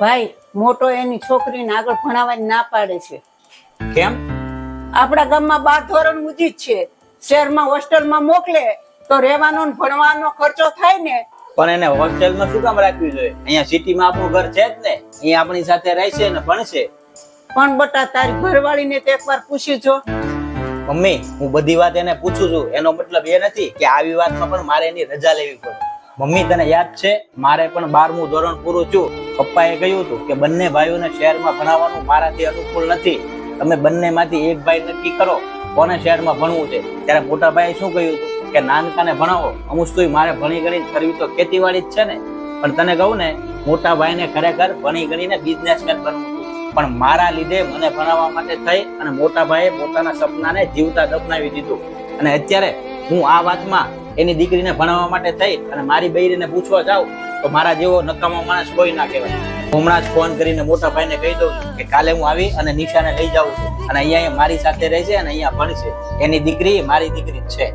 ભાઈ મોટો એની છોકરીને આગળ ભણાવવાની ના પાડે છે. કેમ? આપણા ગામમાં બાર ધોરણ ઉજી જ છે. શહેરમાં હોસ્ટેલમાં મોકલે તો રહેવાનો ને ભણવાનો ખર્ચો થાય ને. પણ એને હોસ્ટેલમાં શું કામ રાખવી જોઈએ? અહીંયા સિટીમાં આપણું ઘર છે જ ને. અહીંયા આપણી સાથે રહેશે ને ભણશે. પણ બટા તારી ઘરવાળીને એક એકવાર પૂછી જો. મમ્મી હું બધી વાત એને પૂછું છું. એનો મતલબ એ નથી કે આવી વાતમાં પણ મારે એની રજા લેવી પડે. મમ્મી તને યાદ છે? મારે પણ બારમું ધોરણ પૂરું છું પપ્પાએ કહ્યું હતું કે બંને ભાઈઓને શહેરમાં ભણાવવાનું મારાથી અનુકૂળ નથી. તમે બંનેમાંથી એક ભાઈ નક્કી કરો, કોને શહેરમાં ભણવું છે? ત્યારે મોટા ભાઈએ શું કહ્યું હતું? કે નાનકાને ભણાવો. અમુક તો મારે ભણી ગણી કરવી તો ખેતીવાડી જ છે ને. પણ તને કહું ને, મોટા ભાઈને ખરેખર ભણી ગણીને બિઝનેસમેન બનવું પણ મારા લીધે મને ભણાવવા માટે થઈ અને મોટા ભાઈએ પોતાના સપનાને જીવતા દફનાવી દીધું. અને અત્યારે હું આ વાતમાં એની દીકરીને ભણાવવા માટે થઈ અને મારી બૈરીને પૂછવા જાઉં તો મારા જેવો નકામો માણસ કોઈ ના કહેવાય. હમણાં જ ફોન કરીને મોટા ભાઈને કહી દઉં કે કાલે હું આવી અને નિશાને લઈ જાઉં છું. અને અહીંયા મારી સાથે રહેશે અને અહીંયા ભણશે. એની દીકરી મારી દીકરી છે.